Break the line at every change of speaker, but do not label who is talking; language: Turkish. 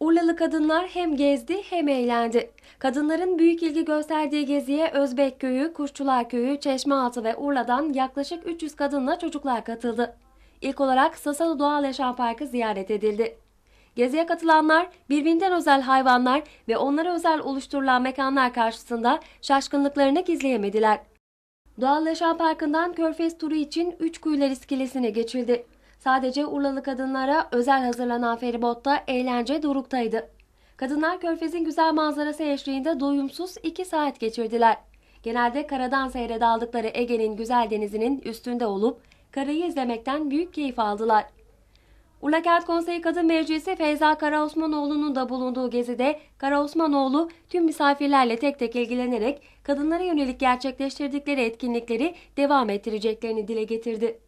Urlalı kadınlar hem gezdi hem eğlendi. Kadınların büyük ilgi gösterdiği geziye Özbek Köyü, Kuşçular Köyü, Çeşmealtı ve Urla'dan yaklaşık 300 kadınla çocuklar katıldı. İlk olarak Sasalı Doğal Yaşam Parkı ziyaret edildi. Geziye katılanlar birbirinden özel hayvanlar ve onlara özel oluşturulan mekanlar karşısında şaşkınlıklarını gizleyemediler. Doğal Yaşam Parkı'ndan Körfez turu için Üç Kuyular iskelesine geçildi. Sadece Urlalı kadınlara özel hazırlanan feribotta eğlence doruktaydı. Kadınlar Körfez'in güzel manzarası eşliğinde doyumsuz iki saat geçirdiler. Genelde karadan seyre daldıkları Ege'nin güzel denizinin üstünde olup karayı izlemekten büyük keyif aldılar. Urla Kent Konseyi Kadın Meclisi Feyza Karaosmanoğlu'nun da bulunduğu gezide Karaosmanoğlu tüm misafirlerle tek tek ilgilenerek kadınlara yönelik gerçekleştirdikleri etkinlikleri devam ettireceklerini dile getirdi.